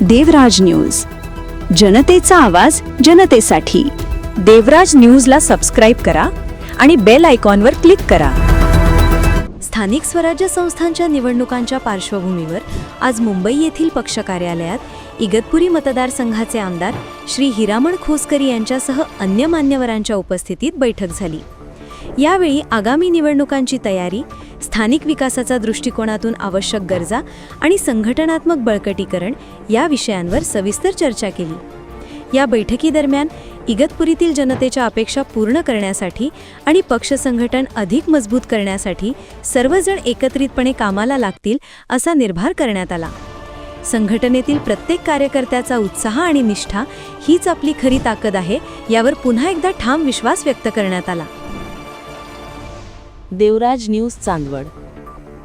देवराज news. जनतेचा आवाज जनतेसाठी. देवराज न्यूजला सबस्क्राईब करा आणि बेल आयकॉनवर क्लिक करा. स्थानिक स्वराज्य संस्थांच्या निवडणुकांच्या पार्श्वभूमीवर आज मुंबई येथील पक्ष कार्यालयात इगतपुरी मतदारसंघाचे आमदार श्री हिरामण खोसकरी यांच्यासह अन्य मान्यवरांच्या उपस्थितीत बैठक झाली. यावेळी आगामी निवडणुकांची तयारी स्थानिक विकासाचा दृष्टिकोनातून आवश्यक गरजा आणि संघटनात्मक बळकटीकरण या विषयांवर सविस्तर चर्चा केली. या बैठकीदरम्यान इगतपुरीतील जनतेच्या अपेक्षा पूर्ण करण्यासाठी आणि पक्ष संघटन अधिक मजबूत करण्यासाठी सर्वजण एकत्रितपणे कामाला लागतील असा निर्धार करण्यात आला. संघटनेतील प्रत्येक कार्यकर्त्याचा उत्साह आणि निष्ठा हीच आपली खरी ताकद आहे यावर पुन्हा एकदा ठाम विश्वास व्यक्त करण्यात आला. देवराज न्यूज चांदवड.